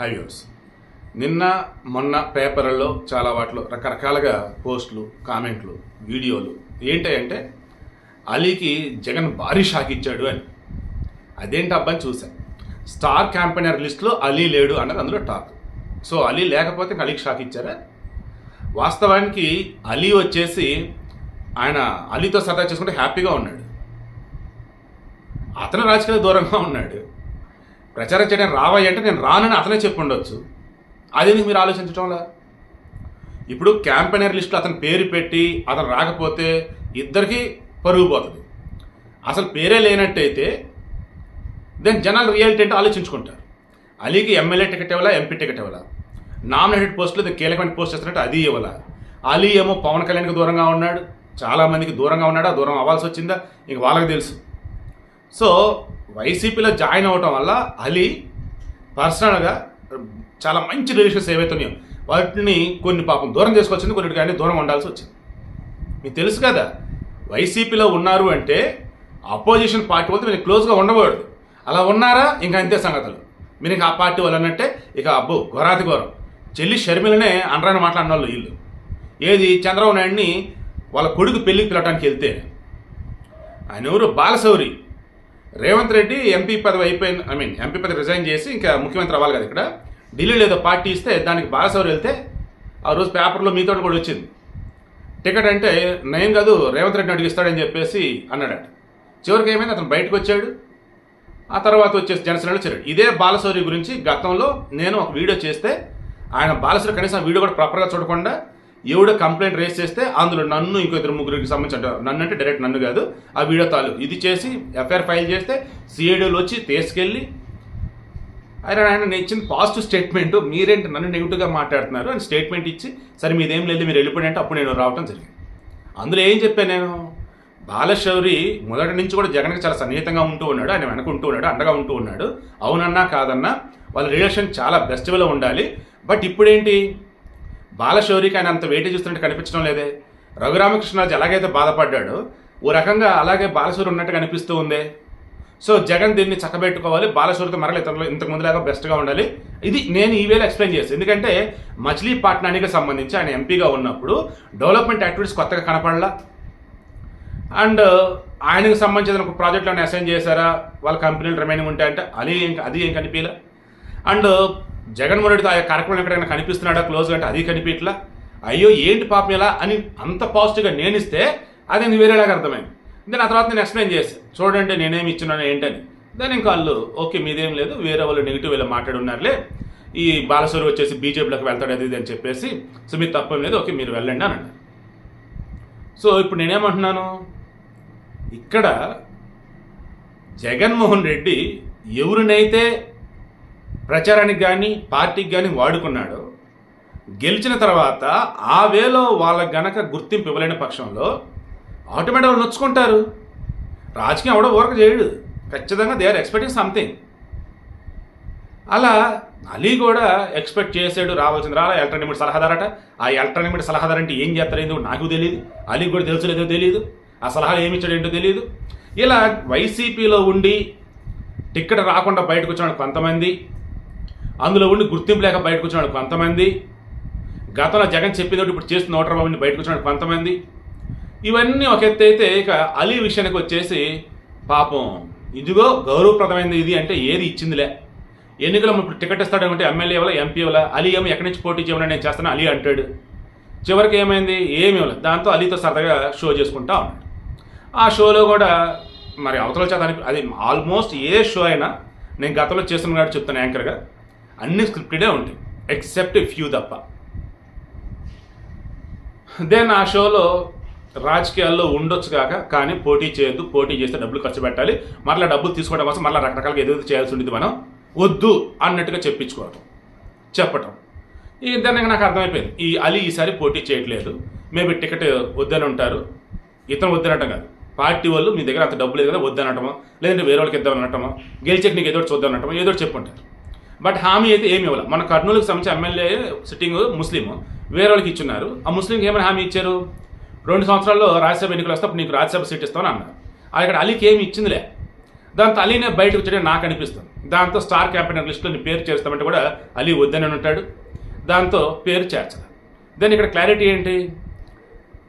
హైవ్యూర్స్ నిన్న మొన్న పేపర్లలో చాలా వాటిలో రకరకాలుగా పోస్టులు కామెంట్లు వీడియోలు ఏంటంటే అలీకి జగన్ భారీ షాక్ ఇచ్చాడు అని. అదేంటి అబ్బాయి చూశాను స్టార్ క్యాంపెయినర్ లిస్ట్లో అలీ లేడు అన్నది అందులో టాక్. సో అలీ లేకపోతే అలీకి షాక్ ఇచ్చారా? వాస్తవానికి అలీ వచ్చేసి ఆయన అలీతో సరదా చేసుకుంటే హ్యాపీగా ఉన్నాడు. అతను రాజకీయ దూరంగా ఉన్నాడు. ప్రచారం చేయడానికి రావయ్య అంటే నేను రానని అతనే చెప్పుండొచ్చు. అది మీరు ఆలోచించడంలా ఇప్పుడు క్యాంపెయినర్ లిస్టులో అతని పేరు పెట్టి అతను రాకపోతే ఇద్దరికి పరుగు పోతుంది. అసలు పేరే లేనట్టయితే దెన్ జనాలు రియాలిటీ అంటే ఆలోచించుకుంటారు. అలీకి ఎమ్మెల్యే టికెట్ ఇవ్వాలా ఎంపీ టికెట్ ఇవ్వాలా? నామినేటెడ్ పోస్టులు ఇది కీలకమైన పోస్ట్ చేస్తున్నట్టు అది ఇవ్వాలా? అలీ ఏమో పవన్ కళ్యాణ్కి దూరంగా ఉన్నాడు చాలామందికి దూరంగా ఉన్నాడా దూరం అవ్వాల్సి వచ్చిందా? ఇంక వాళ్ళకి తెలుసు. సో వైసీపీలో జాయిన్ అవటం వల్ల అలీ పర్సనల్గా చాలా మంచి రిలేషన్స్ ఏవైతున్నాయో వాటిని కొన్ని పాపం దూరం చేసుకొచ్చింది కొన్ని కానీ దూరం ఉండాల్సి వచ్చింది. మీకు తెలుసు కదా వైసీపీలో ఉన్నారు అంటే అపోజిషన్ పార్టీ వాళ్ళతో మీరు క్లోజ్గా ఉండకూడదు. అలా ఉన్నారా? ఇంకా అంతే సంగతులు. మీరు ఇంకా ఆ పార్టీ వాళ్ళు అన్నట్టే ఇక అబ్బో ఘోరాతి ఘోరం. చెల్లి షర్మిలనే అనరాని మాట్లాడిన వాళ్ళు. వీళ్ళు ఏది? చంద్రబాబు నాయుడిని వాళ్ళ కొడుకు పెళ్ళికి పిలవడానికి వెళ్తే. ఆయన ఎవరు? బాలశౌరి. రేవంత్ రెడ్డి ఎంపీ పదవి అయిపోయిన ఐ మీన్ ఎంపీ పదవి రిజైన్ చేసి ఇంకా ముఖ్యమంత్రి అవ్వాలి కదా ఇక్కడ. ఢిల్లీలో ఏదో పార్టీ ఇస్తే దానికి బాలసౌరి వెళ్తే ఆ రోజు పేపర్లో మీతో కూడా వచ్చింది. టికెట్ అంటే నయం కాదు రేవంత్ రెడ్డి అడిగిస్తాడని చెప్పేసి అన్నాడట. చివరికి ఏమైంది? అతను బయటకు వచ్చాడు. ఆ తర్వాత వచ్చేసి జనసేనలో చేరాడు. ఇదే బాలసౌరి గురించి గతంలో నేను ఒక వీడియో చేస్తే ఆయన బాలసౌరి కనీసం వీడియో కూడా ప్రాపర్గా చూడకుండా ఎవడో కంప్లైంట్ రేస్ చేస్తే అందులో నన్ను ఇంకో ఇద్దరు ముగ్గురికి సంబంధించి అంటారు. నన్ను అంటే డైరెక్ట్ నన్ను కాదు. ఆ వీడియో తాలు ఇది చేసి ఎఫ్ఐఆర్ ఫైల్ చేస్తే సిఐడీలు వచ్చి తీసుకెళ్ళి ఆయన ఆయన ఇచ్చిన పాజిటివ్ స్టేట్మెంట్ మీరేంటి నన్ను నెగిటివ్గా మాట్లాడుతున్నారు? అని స్టేట్మెంట్ ఇచ్చి సరే మీదేం లేదు మీరు వెళ్ళిపోయి అంటే అప్పుడు నేను రావటం జరిగింది. అందులో ఏం చెప్పాను నేను? బాలశౌరి మొదటి నుంచి కూడా జగన్కి చాలా సన్నిహితంగా ఉంటూ ఉన్నాడు. ఆయన వెనక ఉంటూ ఉన్నాడు అండగా ఉంటూ ఉన్నాడు. అవునన్నా కాదన్నా వాళ్ళ రిలేషన్ చాలా బెస్ట్వేలో ఉండాలి. బట్ ఇప్పుడేంటి? బాలశౌరికి ఆయన అంత వెయిటేజ్ చూస్తున్నట్టు కనిపించడం లేదే. రఘురామకృష్ణరాజు ఎలాగైతే బాధపడ్డాడో ఓ రకంగా అలాగే బాలశౌరి ఉన్నట్టు కనిపిస్తూ ఉందే. సో జగన్ దీన్ని చక్కబెట్టుకోవాలి బాలశౌరితో మరల ఇతరులు ఇంతకు ముందులాగా బెస్ట్గా ఉండాలి. ఇది నేను ఈ వేళ ఎక్స్ప్లెయిన్ చేస్తాను ఎందుకంటే మచిలీపట్నానికి సంబంధించి ఆయన ఎంపీగా ఉన్నప్పుడు డెవలప్మెంట్ యాక్టివిటీస్ కొత్తగా కనపడలా. అండ్ ఆయనకు సంబంధించిన ఒక ప్రాజెక్టులను అసైన్ చేశారా? వాళ్ళ కంపెనీలు రిమైనింగ్ ఉంటాయంటే. అది ఏం అది ఏం కనిపించలే అండ్ జగన్మోహన్ రెడ్డితో ఆ కార్యక్రమం ఎక్కడైనా కనిపిస్తున్నాడా? క్లోజ్ అంటే అది కనిపించట్లా? అయ్యో ఏంటి పాపం ఇలా అని అంత పాజిటివ్గా నేను ఇస్తే అది నేను వేరేలాగా అర్థమైంది. దాని ఆ తర్వాత నేను ఎక్స్ప్లెయిన్ చేశాను చూడండి నేనేమి ఇచ్చినాను ఏంటని. దాని ఇంకా వాళ్ళు ఓకే మీదేం లేదు వేరే వాళ్ళు నెగిటివ్ ఇలా మాట్లాడున్నారులే ఈ బాలసూరి వచ్చేసి బీజేపీలోకి వెళ్తాడు అది ఇది అని చెప్పేసి సో మీరు తప్పేం లేదు ఓకే మీరు వెళ్ళండి అని సో ఇప్పుడు నేనేమంటున్నాను? ఇక్కడ జగన్మోహన్ రెడ్డి ఎవరినైతే ప్రచారానికి కానీ పార్టీకి కానీ వాడుకున్నాడో. గెలిచిన తర్వాత ఆ వేలో వాళ్ళకి గనక గుర్తింపు ఇవ్వలేని పక్షంలో ఆటోమేటిక్గా నొచ్చుకుంటారు. రాజకీయం ఎవడో వర్క్ చేయడు. ఖచ్చితంగా దే ఆర్ ఎక్స్పెక్టింగ్ సంథింగ్ అలా అలీ కూడా ఎక్స్పెక్ట్ చేసాడు రావాల్సింది రాలా ఎలక్ట్రానిక్ సలహాదారట. ఆ ఎలక్ట్రానిక్ సలహాదారు అంటే ఏం చేస్తారు నాకు తెలియదు అలీ కూడా తెలుసు లేదో తెలియదు ఆ సలహాలు ఏమి ఇచ్చాడు ఏంటో తెలియదు ఇలా వైసీపీలో ఉండి టిక్కెట్ రాకుండా బయటకు వచ్చిన కొంతమంది. అందులో ఉండి గుర్తింపు లేక బయటకు వచ్చినాడు కొంతమంది. గతంలో జగన్ చెప్పింది ఇప్పుడు చేస్తున్న ఓటర్ బాబుని బయటకు వచ్చినాడు కొంతమంది. ఇవన్నీ ఒక ఎత్తు అయితే ఇక అలీ విషయానికి వచ్చేసి పాపం ఇదిగో గౌరవప్రదమైనది ఇది అంటే ఏది ఇచ్చిందిలే. ఎన్నికలు ఇప్పుడు టికెట్ ఇస్తాడు అంటే ఎమ్మెల్యే వల్ల ఎంపీ వల్ల అలీ ఏమో ఎక్కడి నుంచి పోటీ చేయమని నేను చేస్తాను అలీ అంటాడు. చివరికి ఏమైంది? ఏమి ఇవ్వలేదు. దాంతో అలీతో సరదాగా షో చేసుకుంటా ఉన్నాడు. ఆ షోలో కూడా మరి అవతల చేత అది ఆల్మోస్ట్ ఏ షో అయినా నేను గతంలో చేస్తున్నాడు చెప్తాను యాంకర్గా. అన్ని స్క్రిప్టెడే ఉంటాయి ఎక్సెప్ట్ ఫ్యూ తప్ప. దెన్ ఆ షోలో రాజకీయాల్లో ఉండొచ్చు కాక కానీ పోటీ చేయొద్దు పోటీ చేస్తే డబ్బులు ఖర్చు పెట్టాలి మరలా డబ్బులు తీసుకోవడం కోసం మరలా రకరకాలుగా ఎదురు చేయాల్సి ఉండేది మనం వద్దు అన్నట్టుగా చెప్పించుకోవటం చెప్పటం. ఈ దానికి నాకు అర్థమైపోయింది. ఈ అలీ ఈసారి పోటీ చేయట్లేదు మేబీ టికెట్ వద్దని ఉంటారు ఇతను వద్దనటం కాదు. పార్టీ వాళ్ళు మీ దగ్గర అంత డబ్బు లేదు కదా వద్దనటమో లేదంటే వేరే వాళ్ళకి ఇద్దామనటమో గెలిచేకి నీకు ఏదో ఒకటి ఏదో చెప్పుంటారు బట్ హామీ అయితే ఏమి ఇవ్వాలి. మన కర్నూలుకి సంబంధించి ఎమ్మెల్యే సిట్టింగ్ ముస్లిం వేరే వాళ్ళకి ఇచ్చున్నారు. ఆ ముస్లింకి ఏమైనా హామీ ఇచ్చారు? రెండు సంవత్సరాల్లో రాజ్యసభ ఎన్నికలు వస్తే అప్పుడు నీకు రాజ్యసభ సీట్ ఇస్తామని అన్నారు. అది ఇక్కడ అలీకి ఏమి ఇచ్చిందిలే. దాంతో అలీనే బయటకు వచ్చే నాకు అనిపిస్తుంది. దాంతో స్టార్ క్యాంపెయినర్ లిస్టులో నీ పేరు చేస్తామంటే కూడా అలీ వద్దని ఉంటాడు. దాంతో పేరు చేర్చదు. దాని ఇక్కడ క్లారిటీ ఏంటి?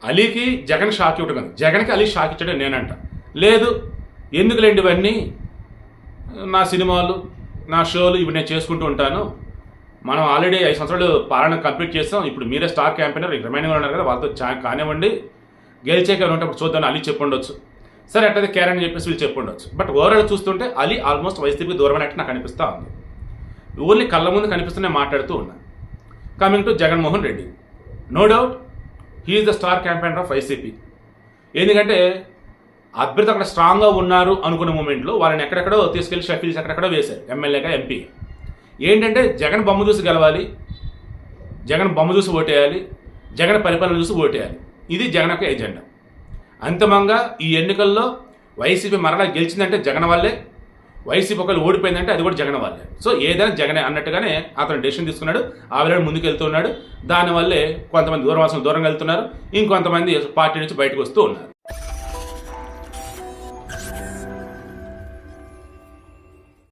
అలీకి జగన్ షాక్ ఇవ్వడం కాదు. జగన్కి అలీ షాక్ ఇచ్చడం నేనంట. లేదు ఎందుకులేండి ఇవన్నీ? నా సినిమాలు. నా షోలు ఇవి నేను చేసుకుంటూ ఉంటాను. మనం ఆల్రెడీ ఐదు సంవత్సరాలు పాలన కంప్లీట్ చేస్తాం ఇప్పుడు మీరే స్టార్ క్యాంపెయినర్ రిమైనింగ్ ఉన్నారు కదా వాళ్ళతో చా కానివ్వండి. గెలిచేక ఉంటే అప్పుడు చూద్దాం అలీ చెప్పుండొచ్చు. సరే అట్లయితే కేర్ అని చెప్పేసి వీళ్ళు చెప్పుండొచ్చు. బట్ ఓవరాల్ చూస్తుంటే అలీ ఆల్మోస్ట్ వైసీపీ దూరం అన్నట్టు నాకు అనిపిస్తూ ఉంది. ఓన్లీ కళ్ళ ముందు కనిపిస్తూనే మాట్లాడుతూ ఉన్నా. Coming to Jaganmohan Reddy. No doubt he's the star campaigner of YCP ఎందుకంటే అభ్యర్థి అక్కడ స్ట్రాంగ్గా ఉన్నారు అనుకున్న మూమెంట్లో వాళ్ళని ఎక్కడెక్కడో తీసుకెళ్ళి షఫీల్స్ ఎక్కడెక్కడో వేశారు. ఎమ్మెల్యేగా ఎంపీ ఏంటంటే జగన్ బొమ్మ చూసి గెలవాలి జగన్ బొమ్మ చూసి ఓటేయాలి జగన్ పరిపాలన చూసి ఓటేయాలి. ఇది జగన్ యొక్క ఎజెండా అంతిమంగా ఈ ఎన్నికల్లో వైసీపీ మరలా గెలిచిందంటే జగన్ వల్లే వైసీపీ ఒకళ్ళు ఓడిపోయిందంటే అది కూడా జగన్ వల్లే. సో ఏదైనా జగనే అన్నట్టుగానే అతను డెసిషన్ తీసుకున్నాడు ఆ ముందుకు వెళ్తున్నాడు దానివల్లే కొంతమంది దూరవాసం దూరంగా వెళ్తున్నారు ఇంకొంతమంది పార్టీ నుంచి బయటకు వస్తూ ఉన్నారు.